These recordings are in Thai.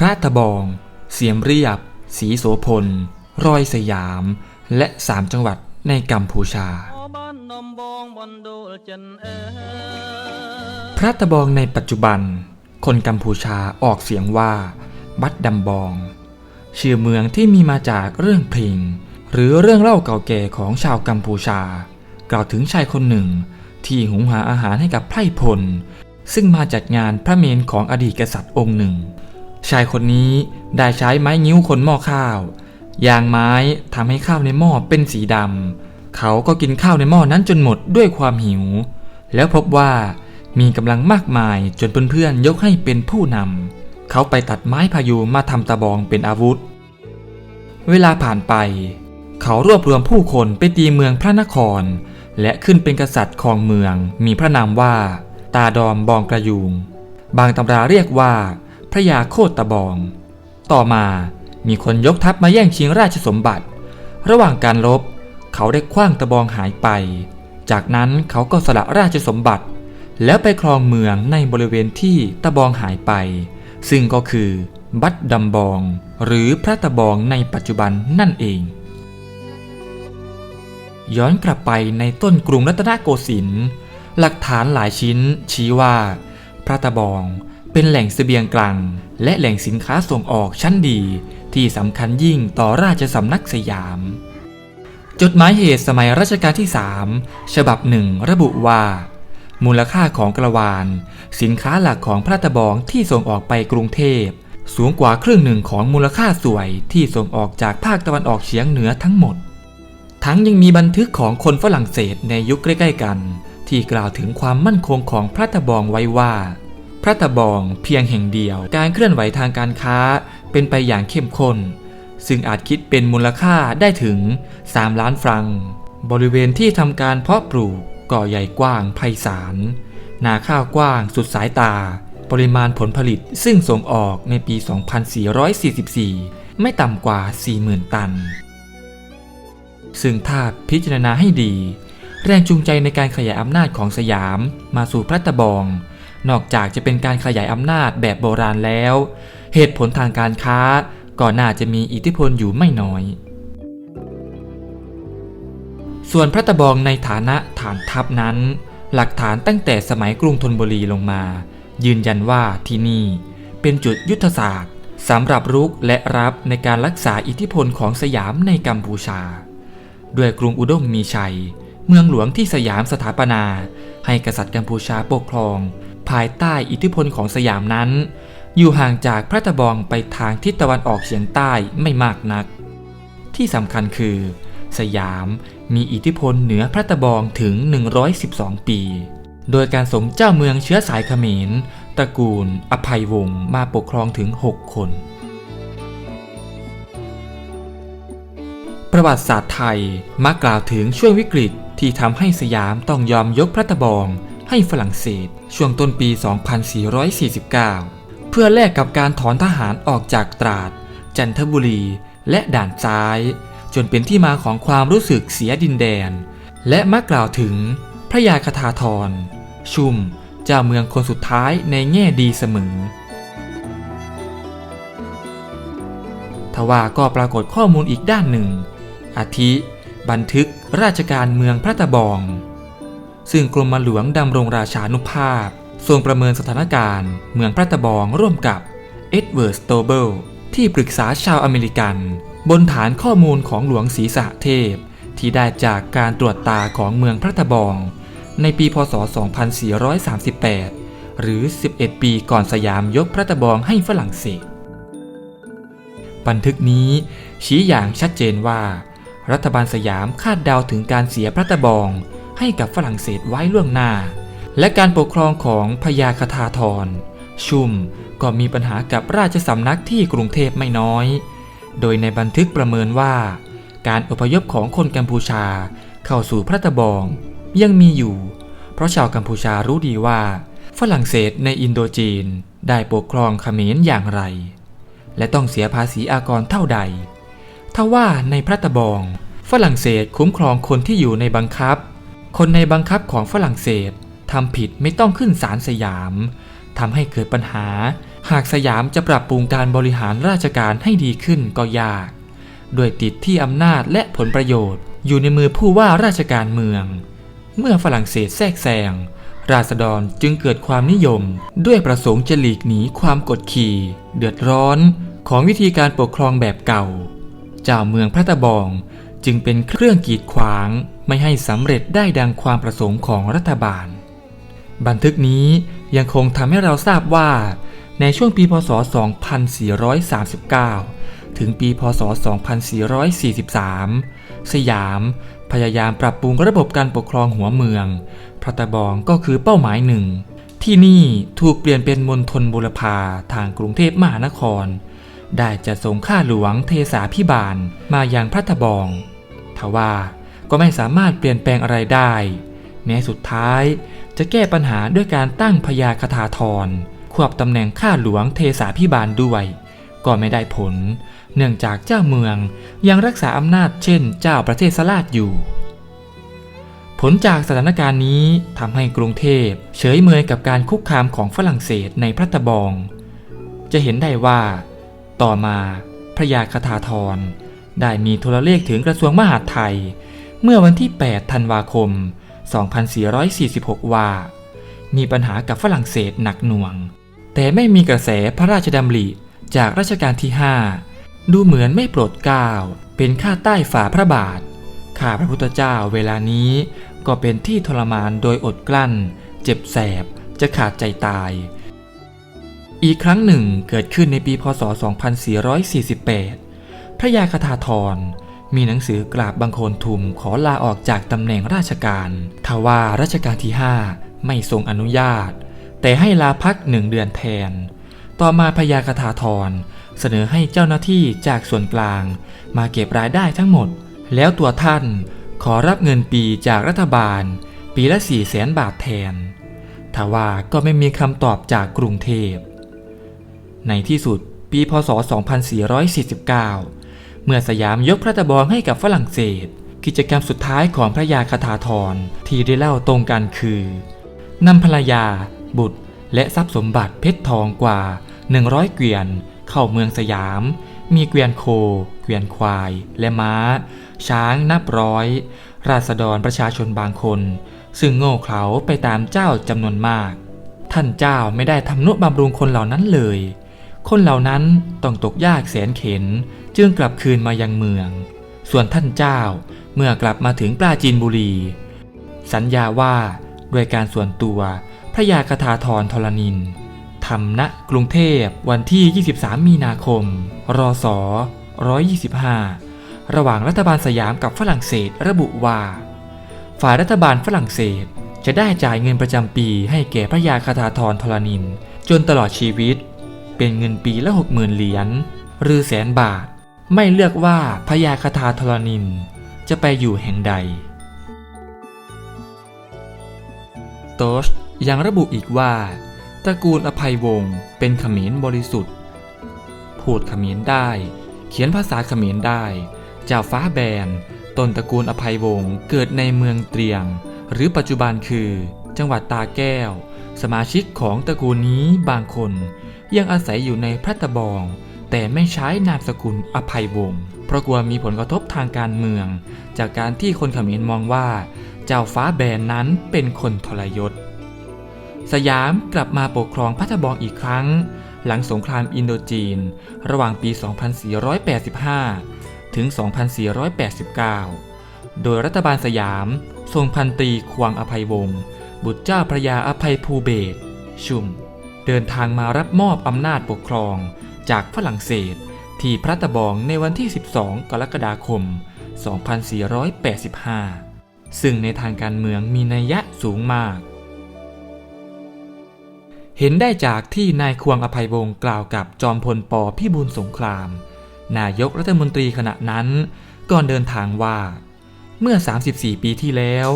พระตะบอง เสียมเรียบ สีโสพล รอยสยาม และสามจังหวัดในกัมพูชา พระตะบองในปัจจุบัน คนกัมพูชาออกเสียงว่า บัดดำบอง ชื่อเมืองที่มีมาจากเรื่องเพลงหรือเรื่องเล่าเก่าแก่ของชาวกัมพูชา กล่าวถึงชายคนหนึ่ง ที่หุงหาอาหารให้กับไพร่พล ซึ่งมาจัดงานพระเมนของอดีตกษัตริย์องค์หนึ่ง ชายคนนี้ได้ใช้ไม้งิ้วคนหม้อข้าว ยางไม้ทำให้ข้าวในหม้อเป็นสีดำ เขาก็กินข้าวในหม้อนั้นจนหมดด้วยความหิว แล้วพบว่ามีกำลังมากมายจนเพื่อนๆยกให้เป็นผู้นำ เขาไปตัดไม้พายุมาทำตะบองเป็นอาวุธ เวลาผ่านไป เขารวบรวมผู้คนไปตีเมืองพระนคร และขึ้นเป็นกษัตริย์ของเมือง มีพระนามว่า ตาดอมบองกระยูงบางตำราเรียกว่า พระยาโคตตะบอง ต่อมามีคนยกทัพมาแย่งชิงราชสมบัติ ระหว่างการรบ เขาได้คว้างตะบองหายไป จากนั้นเขาก็สละราชสมบัติ แล้วไปครองเมืองในบริเวณที่ตะบองหายไป ซึ่งก็คือบัดดำบอง หรือพระตะบองในปัจจุบันนั่นเอง ย้อนกลับไปในต้นกรุงรัตนโกสินทร์หลักฐานหลายชิ้นชี้ว่า พระตะบอง เป็นแหล่งสเสบียงกลาง และแหล่งสินค้าส่งออกชั้นดี ที่สำคัญยิ่งต่อราชสำนักสยาม จดหมายเหตุสมัยรัชกาลที่3ฉบับหนึ่งระบุว่า มูลค่าของกระวาน สินค้าหลักของพระตะบองที่ส่งออกไปกรุงเทพสูงกว่าครึ่งหนึ่งของมูลค่าสวยที่ส่งออกจากภาคตะวันออกเฉียงเหนือทั้งหมด ทั้งยังมีบันทึกของคนฝรั่งเศสในยุคใกล้ ๆ กัน ที่กล่าวถึงความมั่นคงของพระตะบองไว้ว่า พระตะบองเพียงแห่งเดียว การเคลื่อนไหวทางการค้าเป็นไปอย่างเข้มข้น ซึ่งอาจคิดเป็นมูลค่าได้ถึง 3 ล้านฟรัง บริเวณที่ทำการเพาะปลูกก่อใหญ่กว้างไพศาล นาข้าวกว้างสุดสายตา ปริมาณผลผลิตซึ่งส่งออกในปี 2444 ไม่ต่ำกว่า 40,000 ตัน ซึ่งถ้าพิจารณาให้ดี แรงจูงใจในการขยายอำนาจของสยามมาสู่พระตะบอง นอกจากจะเป็นการขยายอำนาจแบบโบราณแล้ว เหตุผลทางการค้าก็น่าจะมีอิทธิพลอยู่ไม่น้อย ส่วนพระตะบองในฐานะฐานทัพนั้น หลักฐานตั้งแต่สมัยกรุงธนบุรีลงมา ยืนยันว่าที่นี่เป็นจุดยุทธศาสตร์สำหรับรุกและรับในการรักษาอิทธิพลของสยามในกัมพูชา ด้วยกรุงอุดมมีชัย เมืองหลวงที่สยามสถาปนา ให้กษัตริย์กัมพูชาปกครอง ภายใต้อิทธิพลของสยามนั้น อยู่ห่างจากพระตะบองไปทางทิศตะวันออกเฉียงใต้ไม่มากนัก ที่สำคัญคือ สยามมีอิทธิพลเหนือพระตะบองถึง 112 ปี โดยการส่งเจ้าเมืองเชื้อสายเขมรตระกูล อภัยวงศ์มาปกครองถึง 6 คน ประวัติศาสตร์ไทยมักกล่าวถึงช่วงวิกฤตที่ทำให้สยามต้องยอมยกพระตะบอง ให้ฝรั่งเศส ช่วงต้นปี 2449 เพื่อแลกกับการถอนทหารออกจากตราด จันทบุรี และด่านซ้าย จนเป็นที่มาของความรู้สึกเสียดินแดน และมักกล่าวถึงพระยาคทาธร ชุมเจ้าเมืองคนสุดท้ายในแง่ดีเสมอทว่าก็ปรากฏข้อมูลอีกด้านหนึ่ง อาทิ บันทึกราชการเมืองพระตะบอง ซึ่งกรมหลวงดำรงราชานุภาพ ทรงประเมินสถานการณ์ เมืองพระตะบองร่วมกับเอ็ดเวิร์ดสโตเบิลที่ปรึกษาชาวอเมริกัน บนฐานข้อมูลของหลวงศรีสหเทพ ที่ได้จากการตรวจตาของเมืองพระตะบอง ในปีพศ 2438 หรือ 11 ปีก่อนสยามยกพระตะบองให้ฝรั่งเศส บันทึกนี้ชี้อย่างชัดเจนว่า รัฐบาลสยามคาดเดาถึงการเสียพระตะบอง ให้กับฝรั่งเศสไว้ล่วงหน้า และการปกครองของพญาคทาธร ชุมก็มีปัญหากับราชสำนักที่กรุงเทพไม่น้อย โดยในบันทึกประเมินว่า การอพยพของคนกัมพูชาเข้าสู่พระตะบองยังมีอยู่ เพราะชาวกัมพูชารู้ดีว่า ฝรั่งเศสในอินโดจีนได้ปกครองเขมรอย่างไร และต้องเสียภาษีอากรเท่าใดทว่าในพระตะบอง ฝรั่งเศสคุ้มครองคนที่อยู่ในบังคับ คนในบังคับของฝรั่งเศสทำผิดไม่ต้องขึ้นศาลสยามทำให้เกิดปัญหา หากสยามจะปรับปรุงการบริหารราชการให้ดีขึ้นก็ยากโดยติดที่อำนาจและผลประโยชน์ อยู่ในมือผู้ว่าราชการเมือง เมื่อฝรั่งเศสแทรกแซงราษฎรจึงเกิดความนิยม ด้วยประสงค์จะหลีกหนีความกดขี่ เดือดร้อนของวิธีการปกครองแบบเก่า เจ้าเมืองพระตะบอง จึงเป็นเครื่องกีดขวางไม่ให้สำเร็จได้ดังความประสงค์ของรัฐบาล บันทึกนี้ยังคงทำให้เราทราบว่า ในช่วงปีพศ 2439 ถึงปีพศ 2443 สยามพยายามปรับปรุงระบบการปกครองหัวเมือง พระตะบองก็คือเป้าหมายหนึ่ง ที่นี่ถูกเปลี่ยนเป็นมณฑลบุรพาทางกรุงเทพมหานคร ได้จะส่งข้าหลวงเทสาพิบาลมาอยังพระตะบองทว่าก็ไม่สามารถเปลี่ยนแปลงอะไรได้ แม้สุดท้ายจะแก้ปัญหาด้วยการตั้งพญาคทาธรควบตำแหน่งข้าหลวงเทสาพิบาลด้วย ก็ไม่ได้ผล เนื่องจากเจ้าเมืองยังรักษาอำนาจเช่นเจ้าประเทศสลาดอยู่ ผลจากสถานการณ์นี้ทำให้กรุงเทพเฉยเมยกับการคุกคามของฝรั่งเศสในพระตะบอง จะเห็นได้ว่า ต่อมาพระยาคทาธรได้มีโทรเลขถึงกระทรวงมหาดไทย เมื่อวันที่ 8 ธันวาคม 2446 ว่า มีปัญหากับฝรั่งเศสหนักหน่วง แต่ไม่มีกระแสพระราชดำริจากรัชกาลที่ 5 ดูเหมือนไม่โปรดเกล้าเป็นข้าใต้ฝ่าพระบาท ข้าพระพุทธเจ้าเวลานี้ก็เป็นที่ทรมานโดยอดกลั้น เจ็บแสบจะขาดใจตาย อีกครั้งหนึ่งเกิดขึ้นในปีพศ 2448 พระยาคทาธรมีหนังสือกราบบังคลทุมขอลาออกจากตำแหน่งราชการทว่ารัชกาลที่ 5 ไม่ทรงอนุญาต แต่ให้ลาพักหนึ่งเดือนแทน ต่อมาพญาคทาธรเสนอให้เจ้าหน้าที่จากส่วนกลาง มาเก็บรายได้ทั้งหมด แล้วตัวท่านขอรับเงินปีจากรัฐบาล ปีละ4 0 0แสนบาทแทนทว่าก็ไม่มีคำตอบจากกรุงเทพ ในที่สุดปีพศ 2449 เมื่อสยามยกพระตะบองให้กับฝรั่งเศส กิจกรรมสุดท้ายของพระยาคทาธรที่ได้เล่าตรงกันคือนำภรรยา บุตร และทรัพย์สมบัติเพชรทองกว่า 100 เกวียน เข้าเมืองสยาม มีเกวียนโค เกวียนควาย และม้า ช้างนับร้อย ราษฎรประชาชนบางคน ซึ่งโง่เขลาไปตามเจ้าจำนวนมาก ท่านเจ้าไม่ได้ทำนุบำรุงคนเหล่านั้นเลย คนเหล่านั้นต้องตกยากแสนเข็นจึงกลับคืนมายังเมือง ส่วนท่านเจ้าเมื่อกลับมาถึงปราจีนบุรี สัญญาว่าด้วยการส่วนตัวพระยาคทาธรทรนินทำณกรุงเทพวันที่ 23 มีนาคม รศ 125 ระหว่างรัฐบาลสยามกับฝรั่งเศสระบุว่า ฝ่ายรัฐบาลฝรั่งเศสจะได้จ่ายเงินประจำปีให้แก่พระยาคทาธรทรนิน จนตลอดชีวิต เป็นเงินปีละ 60,000 เหรียญหรือแสนบาท ไม่เลือกว่าพระยาคทาทรนิน จะไปอยู่แห่งใด โตชยังระบุอีกว่า ตระกูลอภัยวงศ์เป็นเขมรบริสุทธิ์ พูดเขมรได้ เขียนภาษาเขมรได้เจ้าฟ้าแบนต้นตระกูลอภัยวงศ์เกิดในเมืองเตรียง หรือปัจจุบันคือ จังหวัดตาแก้ว สมาชิกของตระกูลนี้บางคน ยังอาศัยอยู่ในพระตะบอง แต่ไม่ใช้นามสกุลอภัยวงศ์เพราะกลัวมีผลกระทบทางการเมือง จากการที่คนเขมรมองว่า เจ้าฟ้าแบนนั้นเป็นคนทรยศ สยามกลับมาปกครองพัทบองอีกครั้ง หลังสงครามอินโดจีน ระหว่างปี 2485 ถึง 2489 โดยรัฐบาลสยาม ทรงพันตรีควงอภัยวงศ์บุตรเจ้าพระยาอภัยภูเบศชุม เดินทางมารับมอบอำนาจปกครอง จากฝรั่งเศส ที่พระตะบองในวันที่ 12 กรกฎาคม 2485 ซึ่งในทางการเมืองมีนัยยะสูงมาก เห็นได้จากที่นายควงอภัยวงศ์กล่าวกับจอมพลปพิบูลสงคราม นายกรัฐมนตรีขณะนั้นก่อนเดินทางว่า เมื่อ 34 ปีที่แล้ว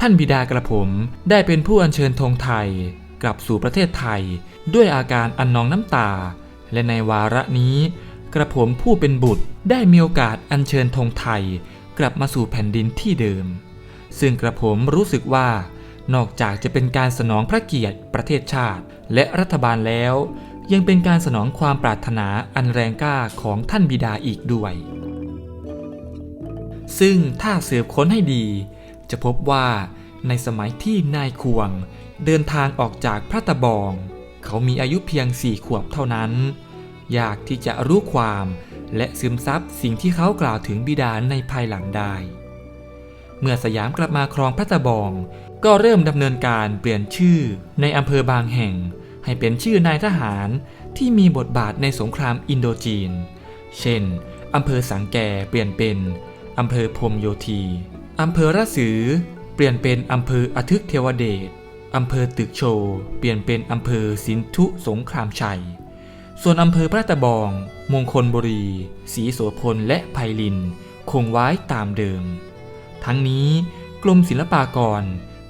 ท่านบิดากระผมได้เป็นผู้อัญเชิญธงไทยกลับสู่ประเทศไทย ด้วยอาการอันนองน้ำตา และในวาระนี้ กระผมผู้เป็นบุตรได้มีโอกาสอัญเชิญธงไทย กลับมาสู่แผ่นดินที่เดิม ซึ่งกระผมรู้สึกว่านอกจากจะเป็นการสนองพระเกียรติประเทศชาติ และรัฐบาลแล้ว ยังเป็นการสนองความปรารถนาอันแรงกล้าของท่านบิดาอีกด้วย ซึ่งถ้าสืบค้นให้ดี จะพบว่าในสมัยที่นายควง เดินทางออกจากพระตะบอง เขามีอายุเพียงสี่ขวบเท่านั้นอยากที่จะรู้ความและซึมซับสิ่งที่เขากล่าวถึงบิดาในภายหลังได้ เมื่อสยามกลับมาครองพระตะบอง ก็เริ่มดำเนินการเปลี่ยนชื่อในอำเภอบางแห่ง ให้เป็นชื่อนายทหารที่มีบทบาทในสงครามอินโดจีน เช่นอำเภอสังแกเปลี่ยนเป็นอำเภอพรมโยธีอำเภอระสือ เปลี่ยนเป็นอำเภออทึกเทวเดช อำเภอตึกโชเปลี่ยนเป็นอำเภอสินธุสงครามชัย ส่วนอำเภอพระตะบอง มงคลบุรี ศรีโสพลและไพลิน คงไว้ตามเดิม ทั้งนี้กรมศิลปากร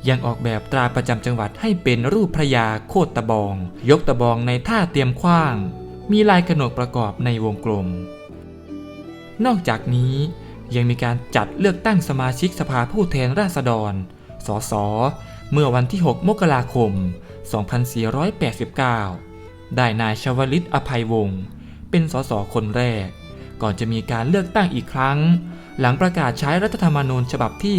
ยังออกแบบตราประจำจังหวัดให้เป็นรูปพระยาโคตตะบอง ยกตะบองในท่าเตรียมขว้าง มีลายกระหนกประกอบในวงกลม นอกจากนี้ยังมีการจัดเลือกตั้งสมาชิกสภาผู้แทนราษฎร สส เมื่อวันที่ 6 มกราคม 2489 ได้นายชวลิตอภัยวงศ์เป็นสสคนแรก ก่อนจะมีการเลือกตั้งอีกครั้ง หลังประกาศใช้รัฐธรรมนูญฉบับที่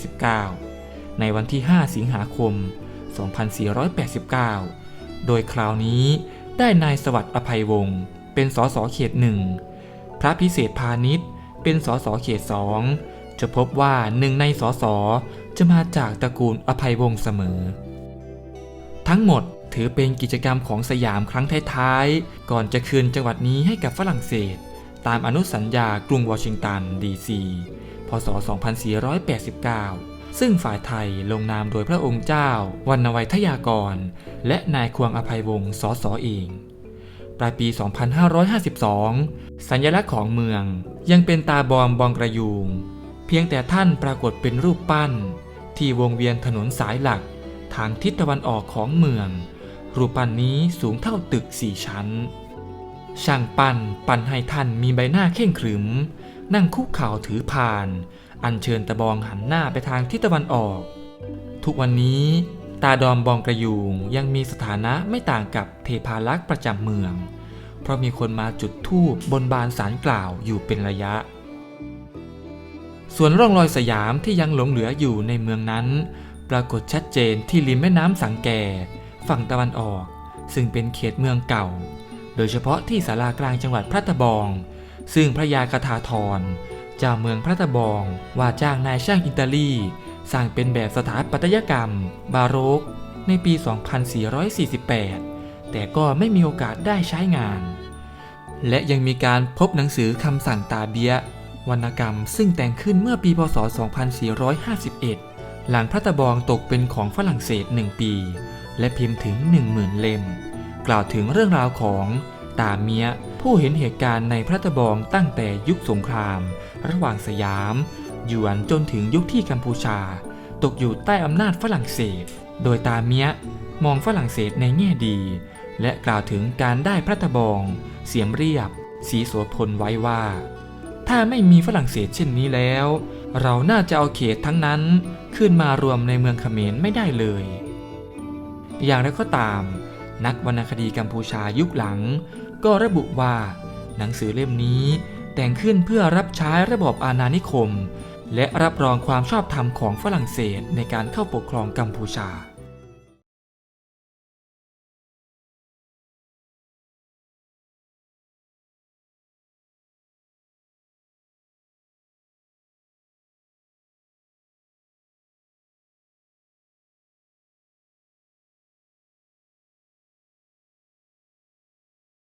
2489 ในวันที่ 5 สิงหาคม 2489 โดยคราวนี้ได้นายสวัสดิ์อภัยวงศ์เป็นสสเขตหนึ่งพระพิเศษพาณิชย์เป็นสสเขตสองจะพบว่าหนึ่งในสส จะมาจากตระกูลอภัยวงศ์เสมอ ทั้งหมดถือเป็นกิจกรรมของสยามครั้งท้ายๆ ก่อนจะคืนจังหวัดนี้ให้กับฝรั่งเศส ตามอนุสัญญากรุงวอชิงตันดีซีพศ 2489 ซึ่งฝ่ายไทยลงนามโดยพระองค์เจ้าวรรณวัยทยากร และนายควงอภัยวงศ์สสเองปลายปี 2552 สัญลักษณ์ของเมืองยังเป็นตาบอมบองกระยูง เพียงแต่ท่านปรากฏเป็นรูปปั้น ที่วงเวียนถนนสายหลัก ทางทิศตะวันออกของเมือง รูปปั้นนี้สูงเท่าตึกสี่ชั้น ช่างปั้นปั้นให้ท่านมีใบหน้าเข่งขรึม นั่งคุกเข่าถือพาน อัญเชิญตะบองหันหน้าไปทางทิศตะวันออก ทุกวันนี้ตาดอมบองกระยูงยังมีสถานะไม่ต่างกับเทพาลักษ์ประจำเมือง เพราะมีคนมาจุดธูปบนบานสารกล่าวอยู่เป็นระยะ ส่วนร่องรอยสยามที่ยังหลงเหลืออยู่ในเมืองนั้น ปรากฏชัดเจนที่ริมแม่น้ำสังแก ฝั่งตะวันออก ซึ่งเป็นเขตเมืองเก่า โดยเฉพาะที่ศาลากลางจังหวัดพระตะบอง ซึ่งพระยากทาธรเจ้าเมืองพระตะบอง ว่าจ้างนายช่างอิตาลีสร้างเป็นแบบสถาปัตยกรรม บาโรก ในปี 2448 แต่ก็ไม่มีโอกาสได้ใช้งาน และยังมีการพบหนังสือคำสั่งตาเบีย วรรณกรรมซึ่งแต่งขึ้นเมื่อปีพศ 2451 หลังพระตะบองตกเป็นของฝรั่งเศส1ปี และพิมพ์ถึง 10,000 เล่ม กล่าวถึงเรื่องราวของตาเมียผู้เห็นเหตุการณ์ในพระตะบองตั้งแต่ยุคสงคราม ระหว่างสยาม หยวนจนถึงยุคที่กัมพูชา ตกอยู่ใต้อำนาจฝรั่งเศส โดยตาเมียมองฝรั่งเศสในแง่ดี และกล่าวถึงการได้พระตะบอง เสียมเรียบ สีโสพลไว้ว่า ถ้าไม่มีฝรั่งเศสเช่นนี้แล้ว เราน่าจะเอาเขตทั้งนั้นขึ้นมารวมในเมืองเขมรไม่ได้เลย อย่างไรก็ตาม นักวรรณคดีกัมพูชายุคหลัง ก็ระบุว่า หนังสือเล่มนี้แต่งขึ้นเพื่อรับใช้ระบบอาณานิคม และรับรองความชอบธรรมของฝรั่งเศสในการเข้าปกครองกัมพูชา